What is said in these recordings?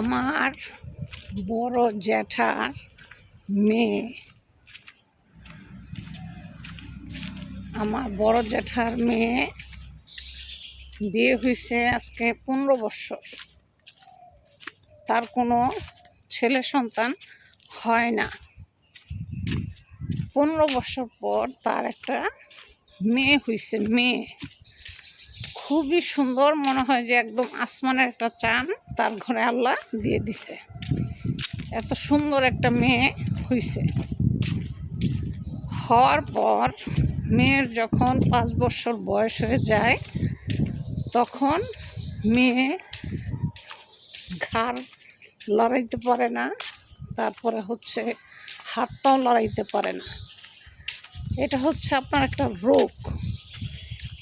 আমার বড় জ্যাঠার মেয়ে। আমার বড় জ্যাঠার মেয়ে বিয়ে হয়েছে আজকে পনেরো বছর। তার কোনো ছেলে সন্তান হয় না। পনেরো বছর পর তার একটা মেয়ে হয়েছে মেয়ে। খুবই সুন্দর মনে হয় যে একদম আসমানের একটা চান তার ঘরে আল্লাহ দিয়ে দিছে। এত সুন্দর একটা মেয়ে হয়েছে হওয়ার পর মেয়ের যখন পাঁচ বছর বয়স হয়ে যায়, তখন মেয়ে ঘাড় লড়াইতে পারে না, তারপরে হচ্ছে হাত পাও লড়াইতে পারে না। এটা হচ্ছে আপনার একটা রোগ।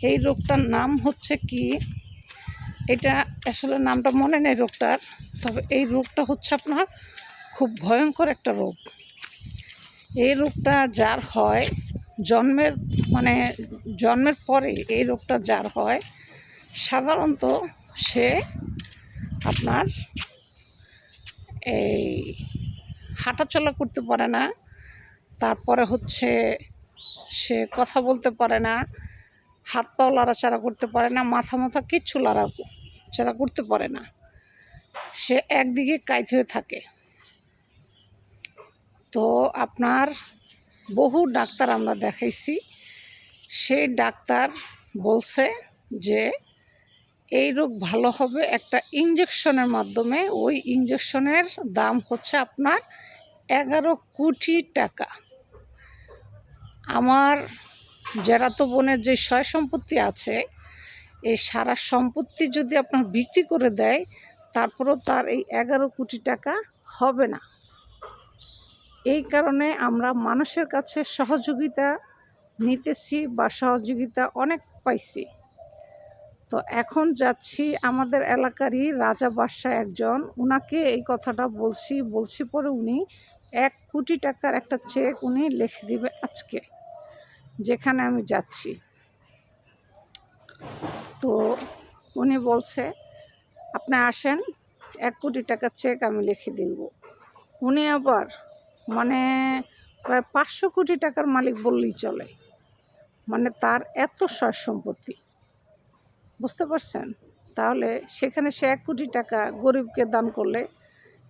এই রোগটার নাম হচ্ছে কি? এটা আসলে নামটা মনে নেই রোগটার, তবে এই রোগটা হচ্ছে আপনার খুব ভয়ঙ্কর একটা রোগ। এই রোগটা যার হয়, জন্মের মানে জন্মের পরে এই রোগটা যার হয়, সাধারণত সে আপনার এই হাঁটাচলা করতে পারে না, তারপরে হচ্ছে সে কথা বলতে পারে না হাত পাও লড়াচাড়া করতে পারে না, মাথা মাথা কিচ্ছু লড়াচাড়া করতে পারে না। সে একদিকে কাইত হয়ে থাকে। তো আপনার বহু ডাক্তার আমরা দেখাইছি। সেই ডাক্তার বলছে যে, এই রোগ ভালো হবে একটা ইঞ্জেকশনের মাধ্যমে। ওই ইঞ্জেকশনের দাম হচ্ছে আপনার এগারো কোটি টাকা। আমার যারা তো বোনের যে সয় সম্পত্তি আছে এই সারা সম্পত্তি যদি আপনার বিক্রি করে দেয়, তারপরেও তার এই এগারো কোটি টাকা হবে না। এই কারণে আমরা মানুষের কাছে সহযোগিতা নিতেছি বা সহযোগিতা অনেক পাইছি। তো এখন যাচ্ছি আমাদের এলাকারই রাজা বাদশাহ একজন, উনাকে এই কথাটা বলছি বলছি পরে উনি এক কোটি টাকার একটা চেক উনি লিখে দিবে আজকে। যেখানে আমি যাচ্ছি। তো উনি বলছে, আপনি আসেন, এক কোটি টাকার চেক আমি লিখে দিব। উনি আবার মানে প্রায় পাঁচশো কোটি টাকার মালিক বললেই চলে। মানে তার এত সয় সম্পত্তি। বুঝতে পারছেন? তাহলে সেখানে সে এক কোটি টাকা গরিবকে দান করলে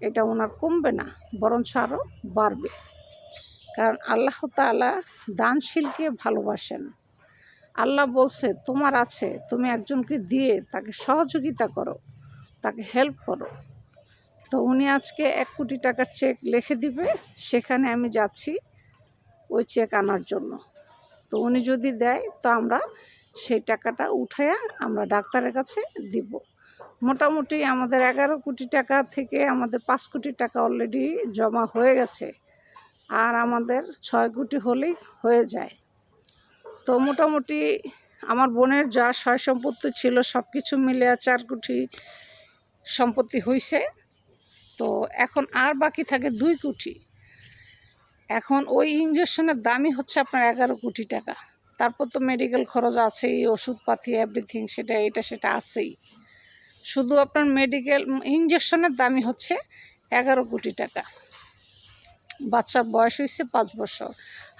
এটা ওনার কমবে না, বরঞ্চ আরও বাড়বে। কারণ আল্লাহ তালা দানশীলকে ভালোবাসেন। আল্লাহ বলছে, তোমার আছে, তুমি একজনকে দিয়ে তাকে সহযোগিতা করো, তাকে হেল্প করো। তো উনি আজকে এক কোটি টাকার চেক লিখে দিবে, সেখানে আমি যাচ্ছি ওই চেক আনার জন্য। তো উনি যদি দেয়, তো আমরা সেই টাকাটা উঠাইয়া আমরা ডাক্তারের কাছে দিব। মোটামুটি আমাদের এগারো কোটি টাকা থেকে আমাদের পাঁচ কোটি টাকা অলরেডি জমা হয়ে গেছে। আর আমাদের ছয় কোটি হলেই হয়ে যায়। তো মোটামুটি আমার বোনের যা সয় সম্পত্তি ছিল সব কিছু মিলে চার কোটি সম্পত্তি হয়েছে তো এখন আর বাকি থাকে দুই কোটি এখন ওই ইঞ্জেকশনের দামই হচ্ছে আপনার এগারো কোটি টাকা। তারপর তো মেডিকেল খরচ আছেই, ওষুধপাতি এভরিথিং সেটা, এটা, সেটা আছেই। শুধু আপনার মেডিকেল ইঞ্জেকশনের দামই হচ্ছে এগারো কোটি টাকা। বাচ্চার বয়স হয়েছে পাঁচ বছর।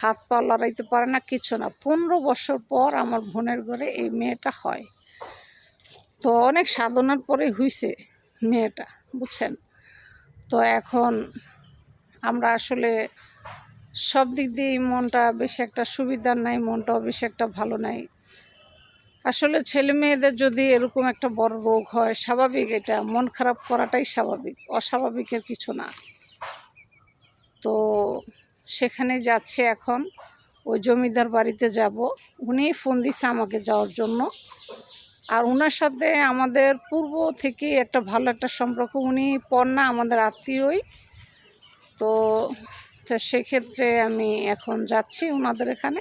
হাত পা লড়াইতে পারে না, কিছু না। পনেরো বছর পর আমার বোনের ঘরে এই মেয়েটা হয়। তো অনেক সাধনার পরে হয়েছে মেয়েটা, বুঝছেন? তো এখন আমরা আসলে সব দিক দিয়েই মনটা বেশি একটা সুবিধার নাই, মনটাও বেশি একটা ভালো নাই। আসলে ছেলে মেয়েদের যদি এরকম একটা বড় রোগ হয়, স্বাভাবিক এটা। মন খারাপ করাটাই স্বাভাবিক, অস্বাভাবিকের কিছু না। তো সেখানে যাচ্ছে এখন। ওই জমিদার বাড়িতে যাব। উনি ফোন দিছে আমাকে যাওয়ার জন্য। আর ওনার সাথে আমাদের পূর্ব থেকেই একটা ভালো একটা সম্পর্ক। উনি পড়না আমাদের আত্মীয়ই। তো সেক্ষেত্রে আমি এখন যাচ্ছি ওনাদের এখানে।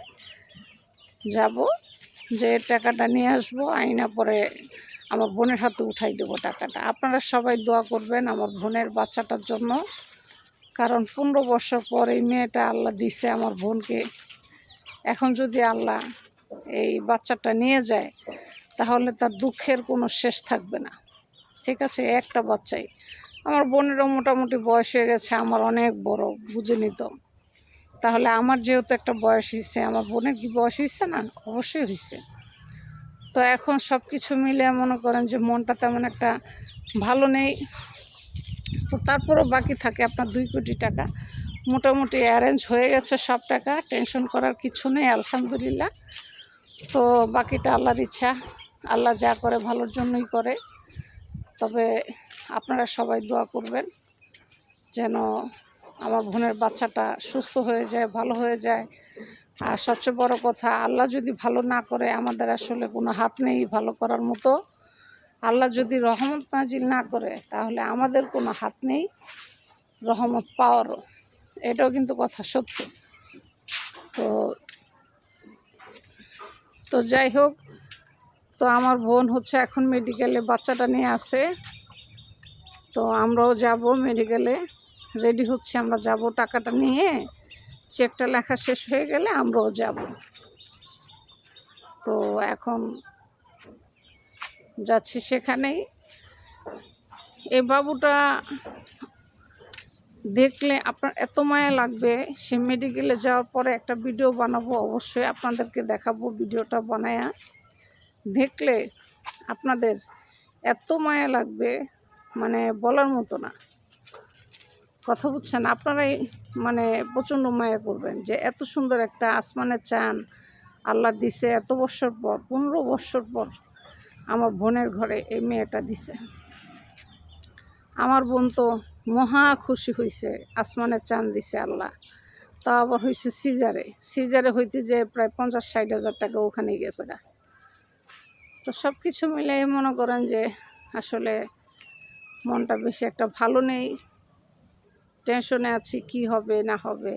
যাব, যে টাকাটা নিয়ে আসব, আইনা পরে আমার বোনের হাতে উঠাই দেবো টাকাটা। আপনারা সবাই দোয়া করবেন আমার বোনের বাচ্চাটার জন্য। কারণ পনেরো বছর পর এই মেয়েটা আল্লাহ দিছে আমার বোনকে। এখন যদি আল্লাহ এই বাচ্চাটা নিয়ে যায়, তাহলে তার দুঃখের কোনো শেষ থাকবে না। ঠিক আছে, একটা বাচ্চাই। আমার বোনেরও মোটামুটি বয়স হয়ে গেছে, আমার অনেক বড়, বুঝে নিত। তাহলে আমার যেহেতু একটা বয়স হয়েছে আমার বোনের কি বয়স হয়েছে না? অবশ্যই হয়েছে তো এখন সব কিছু মিলে মনে করেন যে মনটা তেমন একটা ভালো নেই। তো তারপরেও বাকি থাকে আপনার দুই কোটি টাকা। মোটামুটি অ্যারেঞ্জ হয়ে গেছে সব টাকা টেনশন করার কিছু নেই, আলহামদুলিল্লাহ। তো বাকিটা আল্লাহর ইচ্ছা, আল্লাহ যা করে ভালোর জন্যই করে। তবে আপনারা সবাই দোয়া করবেন যেন আমার বোনের বাচ্চাটা সুস্থ হয়ে যায়, ভালো হয়ে যায়। আর সবচেয়ে বড় কথা, আল্লাহ যদি ভালো না করে, আমাদের আসলে কোনো হাত নেই ভালো করার মতো। আল্লাহ যদি রহমত নাজিল না করে, তাহলে আমাদের কোনো হাত নেই রহমত পাওয়ারও। এটাও কিন্তু কথা সত্য। তো তো যাই হোক, তো আমার বোন হচ্ছে এখন মেডিকেলে, বাচ্চাটা নিয়ে আসে তো আমরাও যাব মেডিকেলে, রেডি হচ্ছে আমরা যাব। টাকাটা নিয়ে চেকটা লেখা শেষ হয়ে গেলে আমরাও যাব। তো এখন যাচ্ছি সেখানেই। এই বাবুটা দেখলে আপনার এত মায়া লাগবে, সে মেডিকেলে যাওয়ার পরে একটা ভিডিও বানাবো, অবশ্যই আপনাদেরকে দেখাবো ভিডিওটা বানায়া। দেখলে আপনাদের এত মায়া লাগবে মানে বলার মতো না। কথা বুঝছেন? আপনারাই মানে প্রচণ্ড মায়া করবেন যে এত সুন্দর একটা আসমানের চান আল্লাহ দিছে এত বছর পর, পনেরো বছর পর। আমার বোনের ঘরে এই মেয়েটা দিছে। আমার বোন তো মহা খুশি হয়েছে আসমানের চান দিছে আল্লাহ। তা আবার হয়েছে সিজারে। সিজারে হইতে যে প্রায় পঞ্চাশ ষাট হাজার টাকা ওখানে গেছে গা। তো সব কিছু মিলে মনে করেন যে আসলে মনটা বেশি একটা ভালো নেই। টেনশনে আছি, কি হবে, না হবে,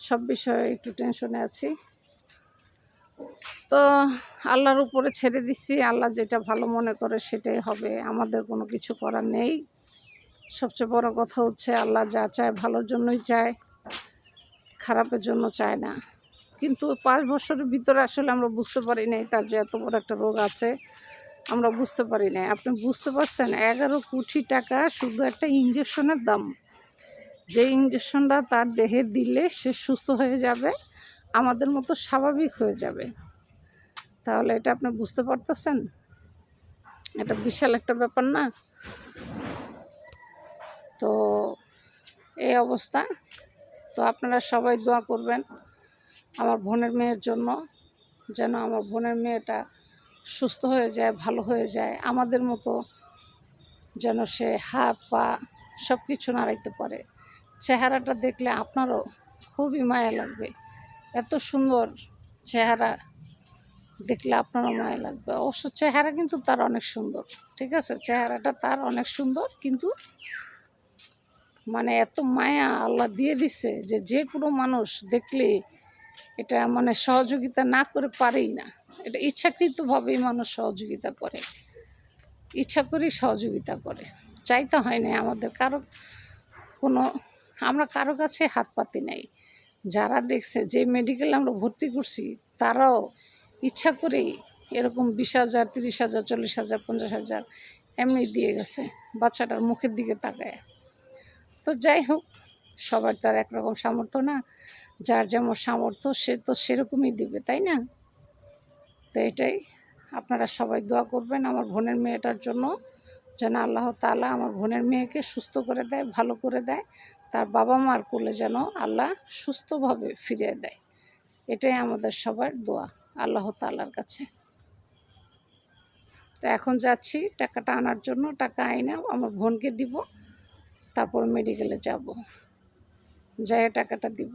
সব বিষয়ে একটু টেনশনে আছি। তো আল্লাহর উপরে ছেড়ে দিচ্ছি আল্লাহ যেটা ভালো মনে করে সেটাই হবে। আমাদের কোনো কিছু করার নেই। সবচেয়ে বড় কথা হচ্ছে, আল্লাহ যা চায় ভালোর জন্যই চায়, খারাপের জন্য চায় না। কিন্তু পাঁচ বছরের ভিতরে আসলে আমরা বুঝতে পারি নাই তার যে এত বড় একটা রোগ আছে। আমরা বুঝতে পারি নাই। আপনি বুঝতে পারছেন? এগারো কোটি টাকা শুধু একটা ইঞ্জেকশনের দাম। যে ইঞ্জেকশনটা তার দেহে দিলে সে সুস্থ হয়ে যাবে। আমাদের মতো স্বাভাবিক হয়ে যাবে। তাহলে এটা আপনি বুঝতে পারতেছেন? এটা বিশাল একটা ব্যাপার না? তো এই অবস্থা। তো আপনারা সবাই দোয়া করবেন আমার বোনের মেয়ের জন্য, যেন আমার বোনের মেয়েটা সুস্থ হয়ে যায়, ভালো হয়ে যায়, আমাদের মতো যেন সে হাত, পা সব কিছু নাড়াইতে পারে। চেহারাটা দেখলে আপনারও খুবই মায়া লাগবে। এত সুন্দর চেহারা দেখলে আপনারও মায়া লাগবে। অবশ্য চেহারা কিন্তু তার অনেক সুন্দর, ঠিক আছে? চেহারাটা তার অনেক সুন্দর, কিন্তু মানে এত মায়া আল্লাহ দিয়ে দিচ্ছে যে যে কোনো মানুষ দেখলে এটা মানে সহযোগিতা না করে পারেই না। এটা ইচ্ছাকৃতভাবেই মানুষ সহযোগিতা করে। ইচ্ছা করেই সহযোগিতা করে। চাইতে হয় না আমাদের। কারও কোনো আমরা কারও কাছে হাত পাতি নেই। যারা দেখছে যে মেডিকেলে আমরা ভর্তি করছি, তারাও ইচ্ছা করেই এরকম বিশ হাজার, তিরিশ হাজার, চল্লিশ হাজার, পঞ্চাশ হাজার এমনি দিয়ে গেছে, বাচ্চাটার মুখের দিকে তাকায়। তো যাই হোক, সবার তো আর একরকম সামর্থ্য না, যার যেমন সামর্থ্য, সে তো সেরকমই দিবে, তাই না? তো এটাই, আপনারা সবাই দোয়া করবেন আমার বোনের মেয়েটার জন্য, যেন আল্লাহ তাআলা আমার বোনের মেয়েকে সুস্থ করে দেয়, ভালো করে দেয় তার বাবা মার কোলে যেন আল্লাহ সুস্থভাবে ফিরিয়ে দেয়। এটাই আমাদের সবার দোয়া, আল্লাহ তাল্লার কাছে। তো এখন যাচ্ছি টাকাটা আনার জন্য, টাকা আইনা আমার বোনকে দিব, তারপর মেডিকেলে যাব। যাই টাকাটা দিব।